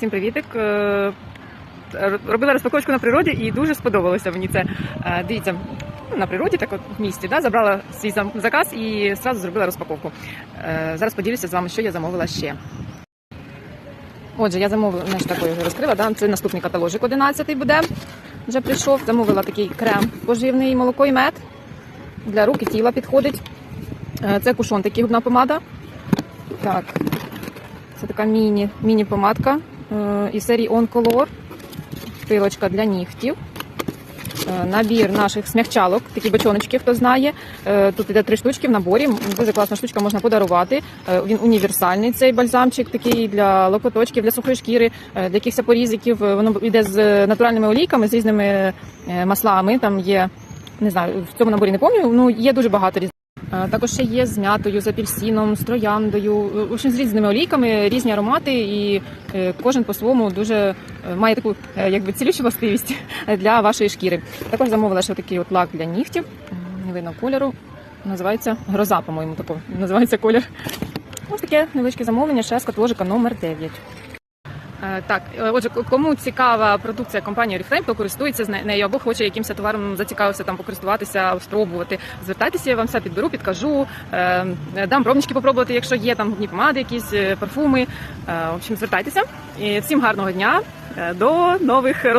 Всім привітик. Е, Робила розпаковочку на природі і дуже сподобалося мені це. Е, Дивіться, ну, на природі, так от в місті, да, забрала свій заказ і одразу зробила розпаковку. Е, Зараз поділюся з вами, що я замовила ще. Отже, я замовила, не ж такою вже розкрила, да? це наступний каталожик 11 буде. Вже прийшов. Замовила такий крем поживний молоко і мед. Для рук і тіла підходить. Це кушон, такий губна помада. Так, це така міні, міні-помадка е, із серії On Color. Пилочка для нігтів. Е, Набір наших смягчалок, такі бочоночки, хто знає. Е, Тут іде три штучки в наборі. Дуже класна штучка, можна подарувати. Е, Він універсальний, цей бальзамчик, такий для локоточків, для сухої шкіри, е, для якихось порізиків. Е, Воно йде з натуральними олійками, з різними е, маслами. Там є, не знаю, в цьому наборі не пам'ятаю, ну є дуже багато різних. Також ще є з м'ятою, з апельсином, з трояндою, в общем, з різними олійками, різні аромати, і е, кожен по-своєму дуже е, має таку е, якби цілющу властивість для вашої шкіри. Також замовила ще такий от лак для нігтів, не кольору. Називається гроза, по-моєму, тако називається колір. Ось таке невеличке замовлення ще з каталожика номер 9. Е, Так, е, отже, кому цікава продукція компанії Oriflame, хто користується з нею або хоче якимось товаром зацікавився там покористуватися, спробувати. Звертайтеся, я вам все підберу, підкажу, е, дам пробнички попробувати, якщо є там губні помади, якісь парфуми. В общем, звертайтеся. І всім гарного дня. До нових роз-